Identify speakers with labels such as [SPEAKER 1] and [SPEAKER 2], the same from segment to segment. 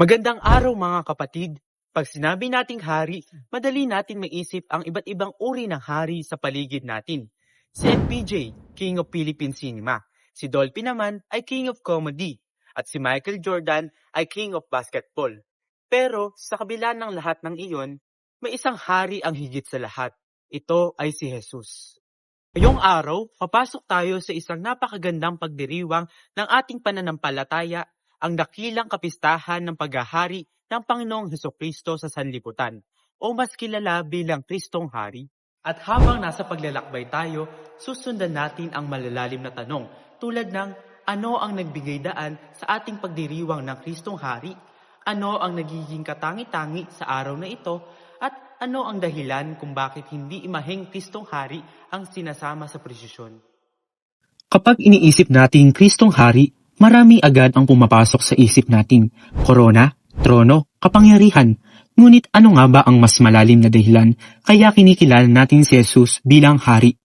[SPEAKER 1] Magandang araw mga kapatid. Pag sinabi nating hari, madali natin maisip ang iba't ibang uri ng hari sa paligid natin. Si NPJ, King of Philippine Cinema. Si Dolphy naman ay King of Comedy. At si Michael Jordan ay King of Basketball. Pero sa kabila ng lahat ng iyon, may isang hari ang higit sa lahat. Ito ay si Jesus. Ngayong araw, papasok tayo sa isang napakagandang pagdiriwang ng ating pananampalataya ang dakilang kapistahan ng paghahari ng Panginoong Heso Kristo sa sanlibutan o mas kilala bilang Kristong Hari. At habang nasa paglalakbay tayo, susundan natin ang malalalim na tanong tulad ng ano ang nagbigay daan sa ating pagdiriwang ng Kristong Hari? Ano ang nagiging katangi-tangi sa araw na ito? At ano ang dahilan kung bakit hindi imaheng Kristong Hari ang sinasama sa presisyon?
[SPEAKER 2] Kapag iniisip natin Kristong Hari, marami agad ang pumapasok sa isip natin. Korona, trono, kapangyarihan. Ngunit ano nga ba ang mas malalim na dahilan kaya kinikilala natin si Jesus bilang Hari?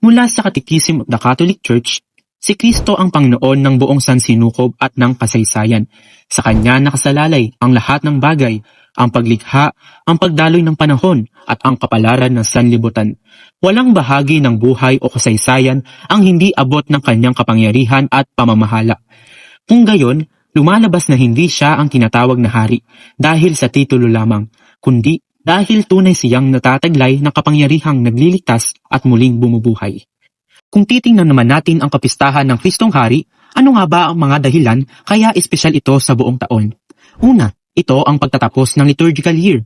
[SPEAKER 2] Mula sa Catechism of the Catholic Church, si Kristo ang Panginoon ng buong sansinukob at ng kasaysayan. Sa Kanya nakasalalay ang lahat ng bagay, ang paglikha, ang pagdaloy ng panahon, at ang kapalaran ng sanlibutan. Walang bahagi ng buhay o kasaysayan ang hindi abot ng kanyang kapangyarihan at pamamahala. Kung gayon, lumalabas na hindi siya ang tinatawag na hari dahil sa titulo lamang, kundi dahil tunay siyang natataglay ng kapangyarihang nagliligtas at muling bumubuhay. Kung titingnan naman natin ang kapistahan ng Kristong Hari, ano nga ba ang mga dahilan kaya espesyal ito sa buong taon? Una, ito ang pagtatapos ng liturgical year.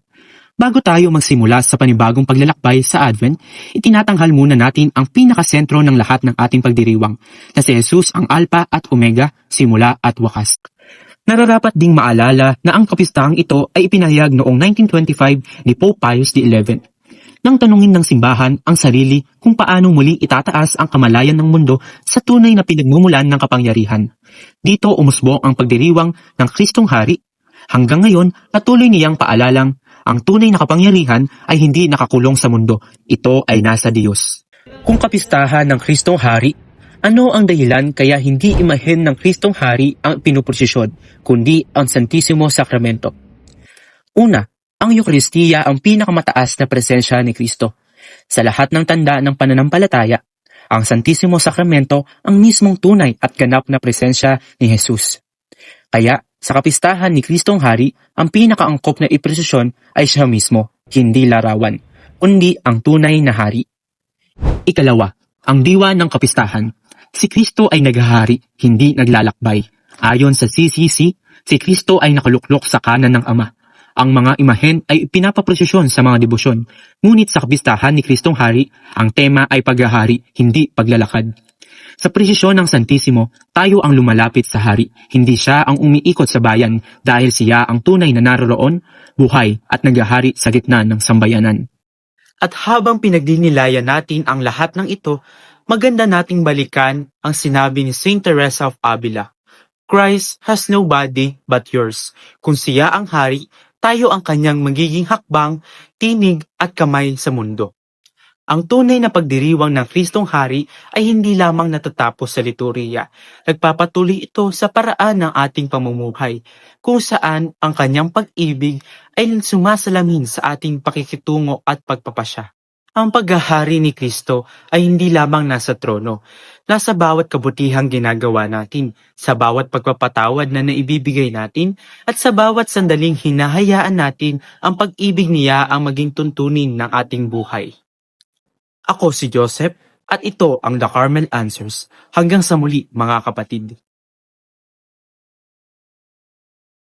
[SPEAKER 2] Bago tayo magsimula sa panibagong paglalakbay sa Advent, itinatanghal muna natin ang pinakasentro ng lahat ng ating pagdiriwang, na si Jesus ang Alpha at Omega, simula at wakas. Nararapat ding maalala na ang kapistahang ito ay ipinahayag noong 1925 ni Pope Pius XI. Nang tanungin ng simbahan ang sarili kung paano muling itataas ang kamalayan ng mundo sa tunay na pinagmumulan ng kapangyarihan. Dito umusbong ang pagdiriwang ng Kristong Hari. Hanggang ngayon, patuloy niyang paalalang ang tunay na kapangyarihan ay hindi nakakulong sa mundo. Ito ay nasa Diyos. Kung kapistahan ng Kristong Hari, ano ang dahilan kaya hindi imahen ng Kristong Hari ang pinuprosesyon, kundi ang Santisimo Sakramento? Una, ang Eukaristiya ang pinakamataas na presensya ni Kristo. Sa lahat ng tanda ng pananampalataya, ang Santisimo Sakramento ang mismong tunay at ganap na presensya ni Jesus. Kaya, sa kapistahan ni Kristong Hari, ang pinakaangkop na ipresisyon ay siya mismo, hindi larawan, kundi ang tunay na hari. Ikalawa, ang diwa ng kapistahan. Si Kristo ay naghahari, hindi naglalakbay. Ayon sa CCC, si Kristo ay nakaluklok sa kanan ng Ama. Ang mga imahen ay pinapaprosesyon sa mga debosyon. Ngunit sa kapistahan ni Kristong Hari, ang tema ay paghahari, hindi paglalakad. Sa presisyon ng Santisimo, tayo ang lumalapit sa hari, hindi siya ang umiikot sa bayan dahil siya ang tunay na naroroon, buhay at naghahari sa gitna ng sambayanan.
[SPEAKER 1] At habang pinagdinilayan natin ang lahat ng ito, maganda nating balikan ang sinabi ni Saint Teresa of Avila. Christ has no body but yours. Kung siya ang hari, tayo ang kanyang magiging hakbang, tinig at kamay sa mundo. Ang tunay na pagdiriwang ng Kristong Hari ay hindi lamang natatapos sa liturhiya. Nagpapatuloy ito sa paraan ng ating pamumuhay, kung saan ang kanyang pag-ibig ay sumasalamin sa ating pakikitungo at pagpapasya. Ang paghahari ni Kristo ay hindi lamang nasa trono, nasa bawat kabutihang ginagawa natin, sa bawat pagpapatawad na naibibigay natin, at sa bawat sandaling hinahayaan natin ang pag-ibig niya ang maging tuntunin ng ating buhay. Ako si Joseph at ito ang The Carmel Answers. Hanggang sa muli mga kapatid.